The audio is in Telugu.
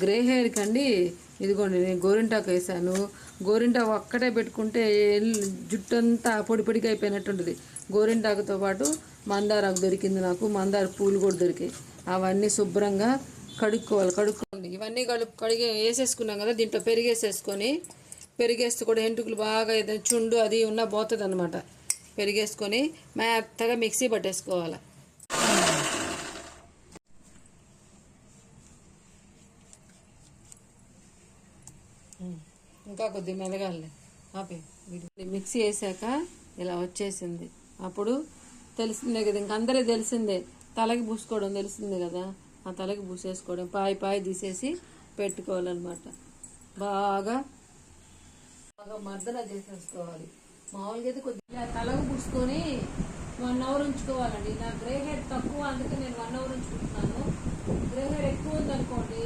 గ్రే హెయిర్కి అండి ఇదిగోండి నేను గోరింటాకు వేసాను. గోరింటాకు ఒక్కటే పెట్టుకుంటే జుట్టు అంతా పొడి పొడిగా అయిపోయినట్టుంటుంది. గోరింటాకుతో పాటు మందారాకు దొరికింది నాకు మందార పూలు కూడా దొరికాయి. అవన్నీ శుభ్రంగా కడుక్కోవాలి కడుక్కోండి. ఇవన్నీ కడుపు కడిగి వేసేసుకున్నాం కదా దీంట్లో పెరిగేసేసుకొని పెరిగేస్తే కూడా ఎంటుకులు బాగా ఏదైనా చుండు అది ఉన్నా పోతుంది అనమాట పెరిగేసుకొని మెత్తగా మిక్సీ పట్టేసుకోవాలి. ఇంకా కొద్దిగా మెదగాలి ఆపే. మిక్సీ వేసాక ఇలా వచ్చేసింది. అప్పుడు తెలిసిందే కదా ఇంక అందరికీ తెలిసిందే. తలకి పూసుకోవడం తెలిసిందే కదా. ఆ తలకి పూసేసుకోవడం పాయి పాయి తీసేసి పెట్టుకోవాలన్నమాట. బాగా బాగా మర్దన చేసేసుకోవాలి. మామూలుగా అయితే కొద్దిగా తలకు పూసుకొని వన్ అవర్ ఉంచుకోవాలండి. నా గ్రే హెడ్ తక్కువ అందుకే నేను వన్ అవర్ ఉంచుకుంటున్నాను. గ్రే హెడ్ ఎక్కువ ఉందనుకోండి